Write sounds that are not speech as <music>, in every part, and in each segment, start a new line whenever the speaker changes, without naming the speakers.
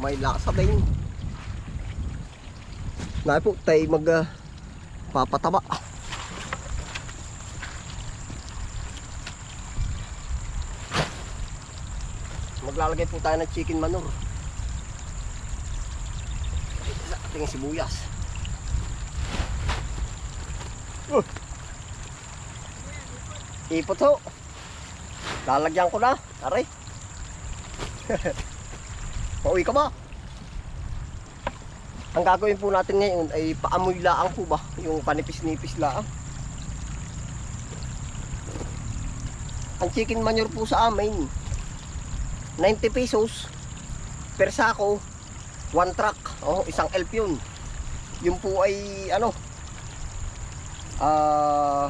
may lasa din. Nai po tay mag ah, papataba. Maglalagay po tayo ng chicken manure. Sa ating sibuyas. Uh. Ipot ho. Lalagyan ko na. Aray. <laughs> Pauwi ka ba? Ang gagawin po natin ngayon ay paamoy laang po ba? Yung panipis-nipis laang. Ang chicken manure po sa amin, 90 pesos per sako, one truck. Oh, isang elf yun. Yun po ay ano, ah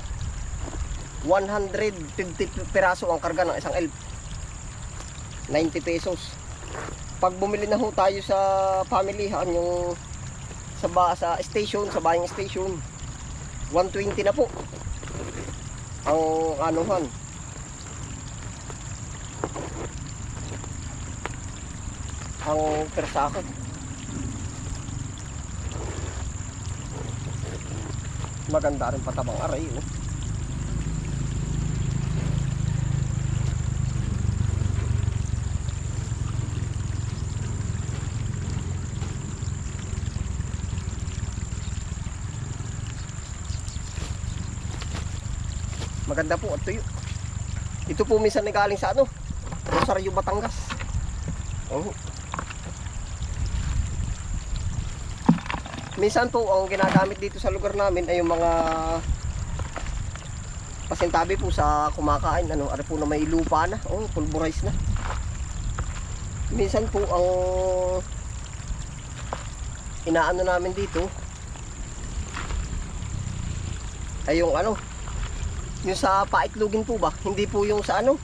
150 peraso ang karga ng isang elf. 90 pesos. Pag bumili na ho tayo sa pamilihan yung sa ba, sa station, sa buying station, 120 na po. Ang anuhan. Ang per sako. Maganda rin patabang aray, oh. Maganda po at tuyo. Ito po minsan na galing sa ano, Rosario, Batangas. Oh. Minsan po ang ginagamit dito sa lugar namin ay yung mga pasintabi po sa kumakain ano, ano po na may lupa na, oh, pulverize na. Minsan po ang inaano namin dito ay yung ano, yung sa paitlugin po ba? Hindi po yung sa ano?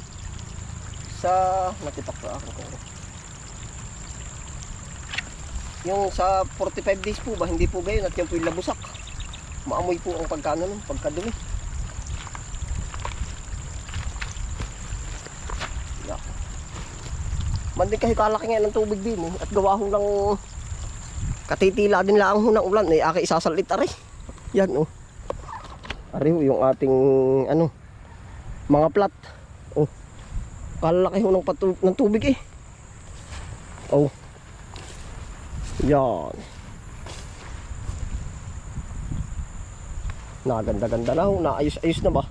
Sa natipak pa ako. Yung sa 45 days po ba? Hindi po gayon at yung po yung labusak. Maamoy po ang pagkano nun, pagkadumi. Yeah. Manding kahit kalaki ng tubig din eh. At gawa ho ng katitila din lang ho ng ulan eh. Aki isasalit ari. Yan oh. Ari ho yung ating ano mga plat. Oh. Kalaki ho ng, patu- ng tubig eh. Oh. Yan. Naganda-ganda na ho. Naayos-ayos na ba?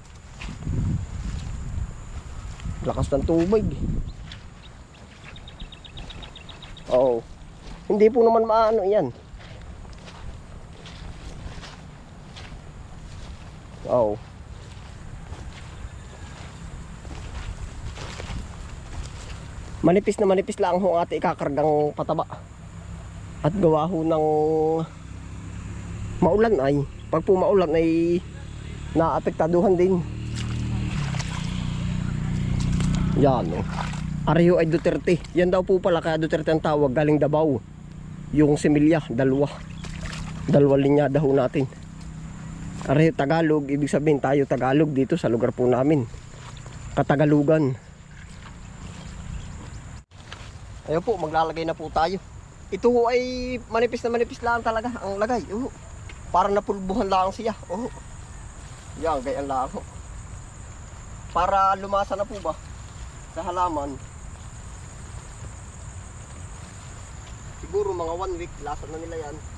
Lakas ng tubig. Oo. Hindi po naman maano yan. Oo. Manipis na manipis lang ho ang ate ikakargang pataba. At gawa ho ng maulan ay pag po maulan ay naapektaduhan din. Yan oh. Ariyo ay Duterte. Yan daw po pala kaya Duterte ang tawag galing Davao. Yung similya, dalawa. Dalawa linyada ho natin. Ariyo Tagalog, ibig sabihin tayo Tagalog dito sa lugar po namin. Katagalugan. Ayun po, maglalagay na po tayo. Ito ay manipis na manipis lang talaga ang lagay. Oh. Para napulbuhan lang siya. Oh. Yan, ganyan lang ho. Para lumasa na po ba sa halaman. Siguro mga one week, lasa na nila yan.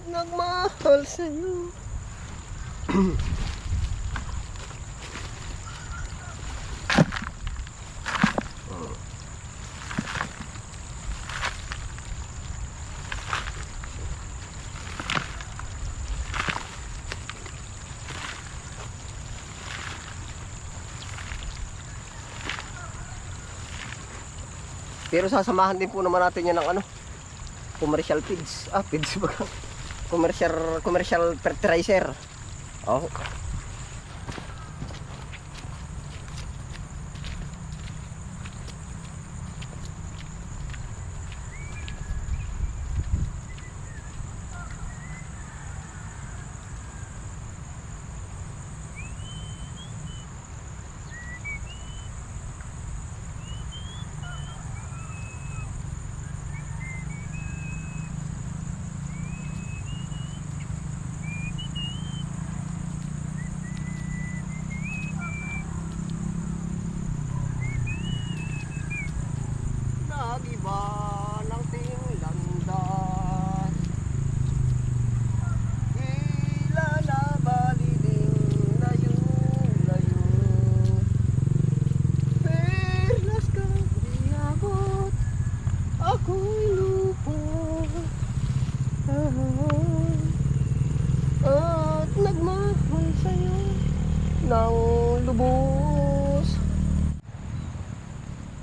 At nagmahal sa'yo. Pero sasamahan din po naman natin yan ng ano, commercial feeds. Ah, feeds ba? <laughs> commercial, commercial fertilizer. Oh.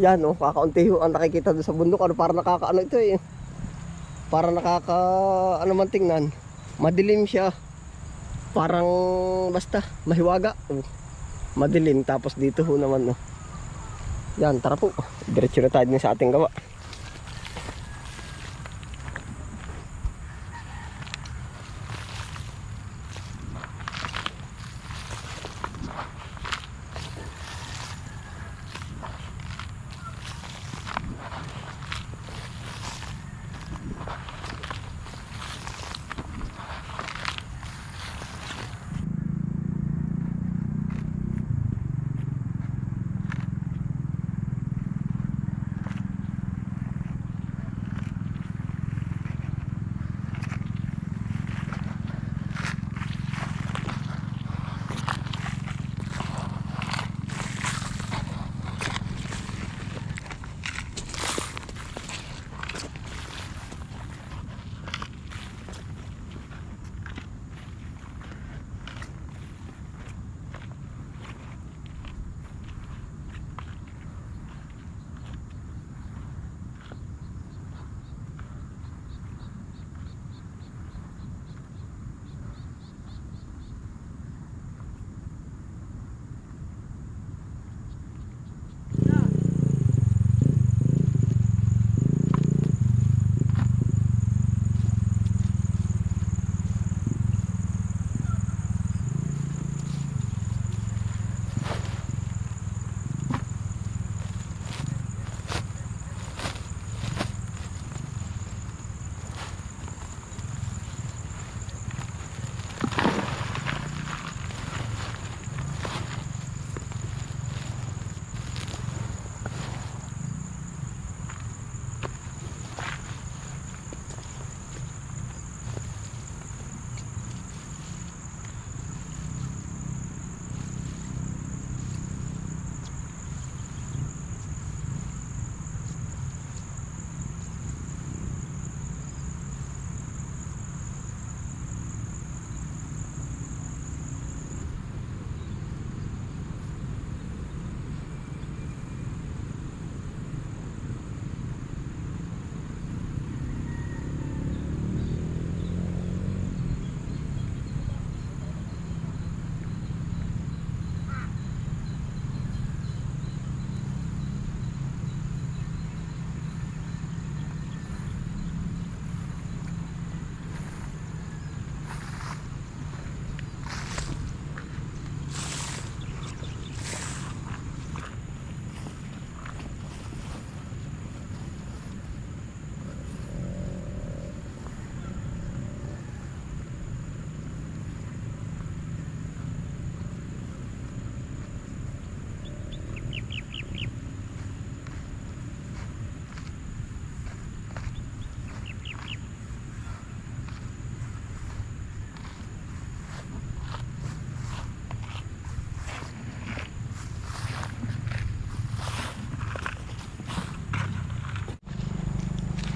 Yan oh, kakaunti ho ang nakikita doon sa bundok. Ano, para nakakaano ito eh. Para nakaka, ano man tingnan. Madilim siya. Parang, basta, mahiwaga. Oh. Madilim, tapos dito ho naman oh. Yan, tara po. Diretso na tayo din sa ating gawa.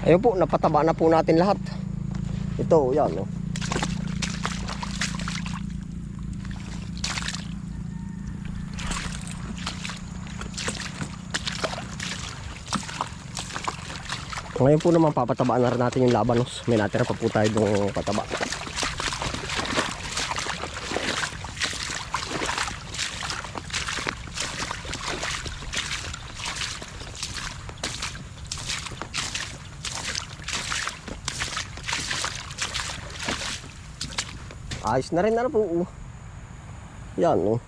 Ayun po, napataba na po natin lahat. Ito, yan. Oh. Ngayon po naman papatabaan na rin natin yung labanos. May natira pa po tayo ng pataba. Ayos na rin ano po. Yan oh.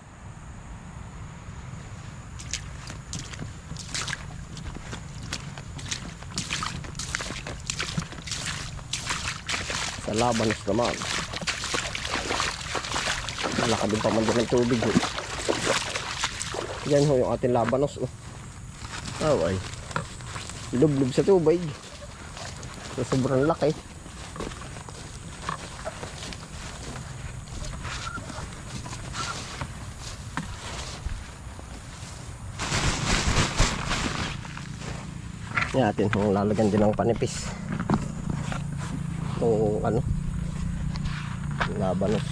Sa labanos naman. Malaka din pa man din ng tubig. Oh. Yan ho yung ating labanos. Oh. Oh, ay. Lublub sa tubig. So, sobrang laki. Natin kung lalagyan din ng panipis. Itong ano, labanos.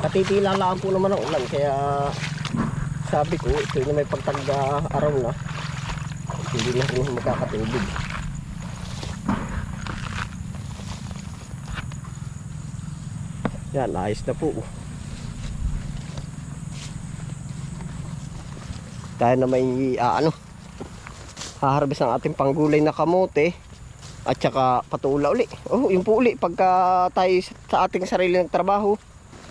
Katitila lang po naman ang ulan kaya sabi ko ito na may pagtagda araw na. Hindi na rin magkakatubig. Yan ayos na po. Tayo na may ah, ano? Haharbis ang ating panggulay na kamote at saka patula uli. Oh yung po uli pagka tayo sa ating sarili ng trabaho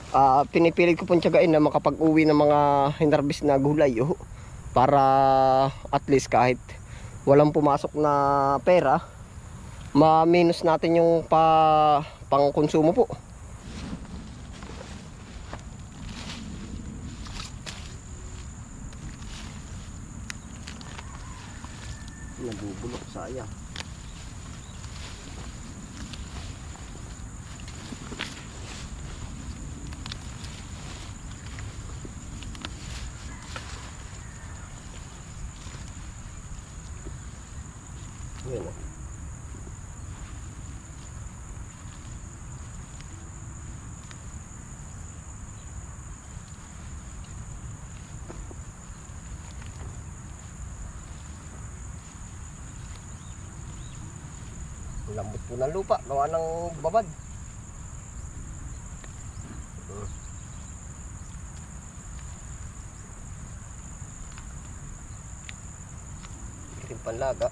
ah pinipilit ko pong tiyagain na makapag-uwi ng mga hinarbis na gulay oh, para at least kahit walang pumasok na pera ma-minus natin yung pa pang konsumo po. Nabubulok sayang Lambot po ng lupa, gawa ng babad. Itim panlaga.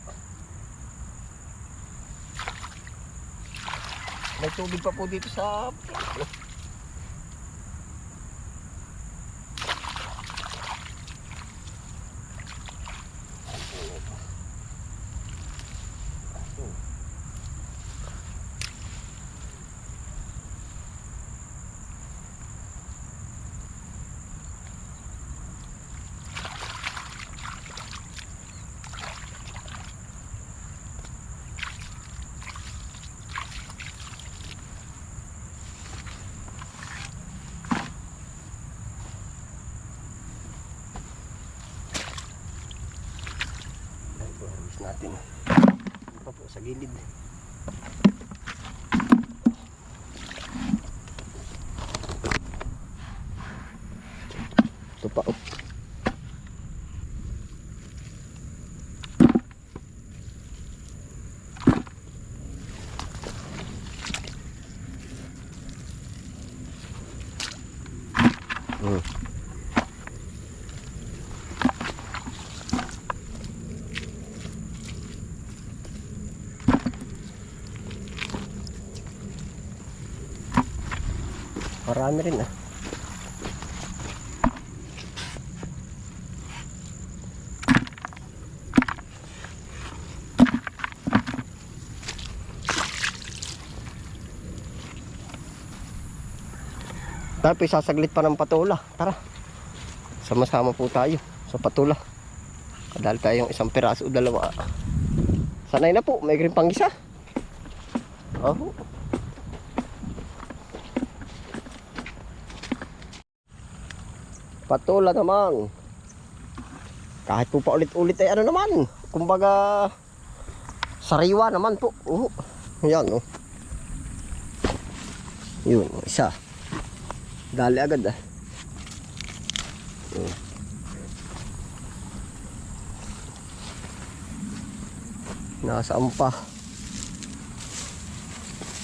May tubig pa po dito sa? Ito, harvest natin. Ito pa po sa gilid. Ito pa. Oh. Hmm. Marami rin ah. Tapos sasaglit pa ng patula. Tara. Sama-sama po tayo sa patula. Kadal tayong isang piraso o dalawa. Sanay na po, may green pang isa. Oh. Patula naman. Kahit po pa ulit-ulit ay ano naman. Kumbaga, sariwa naman po. Oh. Yan oh. Yun, isa. Dali agad ah. Oh. Nasaan pa?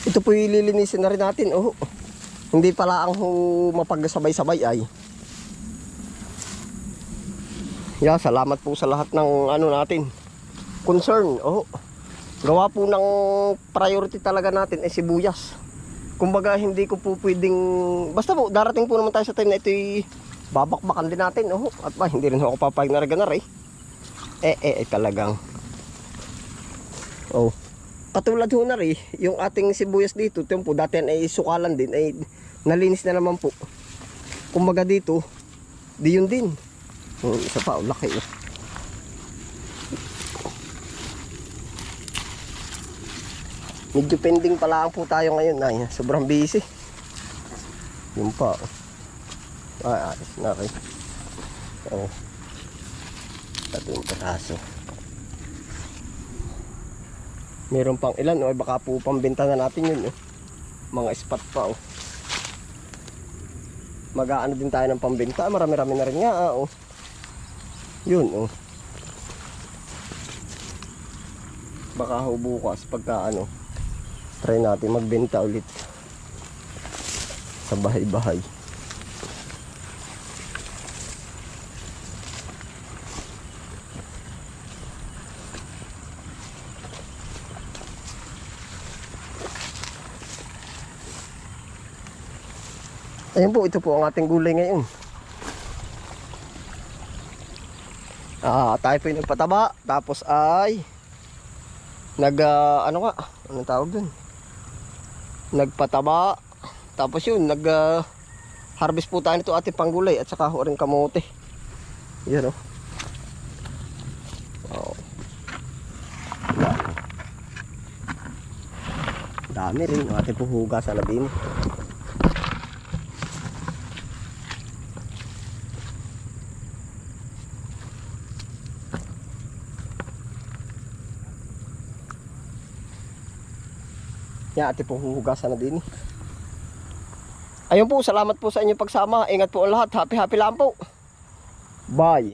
Ito po ililinisin na rin natin. Oh. Hindi pala ang mapagsabay-sabay ay. Yeah, salamat po sa lahat ng ano natin. Concern. Oh. Gawa po ng priority talaga natin ay sibuyas. Kumbaga hindi ko po pwedeng basta po darating po naman tayo sa time na ito'y babakbakan din natin. Oh. At ba hindi rin ako papayag na reganar eh. Eh eh, eh talagang Oh. Katulad ho na rin, yung ating sibuyas dito, ito po, dati ay sukalan din, ay nalinis na naman po. Kumbaga dito, di yun din. Oh, isa pa, oh, laki oh. Medyo pending pa lang po tayo ngayon. Ay, sobrang busy. Yun pa. oh. Ay, ayos na rin. Oh. Tatlong peraso. Meron pang ilan, oh, baka po pambenta na natin yun. Oh. Mga spot pa. Oh. Mag-aano din tayo ng pambenta. Marami-rami na rin nga. Oh. Yun. Oh. Baka ho bukas pagka ano, try natin magbenta ulit sa bahay-bahay. Ayun po, ito po ang ating gulay ngayon. Ah, tayo po yung nagpataba, tapos ay nag ah, ano nga, anong tawag dun? Nagpataba, tapos yun, nag ah, harvest po tayo nito ating panggulay at saka ho rin kamote. Yan oh. Wow. Yan. Dami rin ang ating puhuga sa labi mo. Yan, ate po huhugasan na din. Ayun po, salamat po sa inyong pagsama. Ingat po ang lahat. Happy happy lang po. Bye.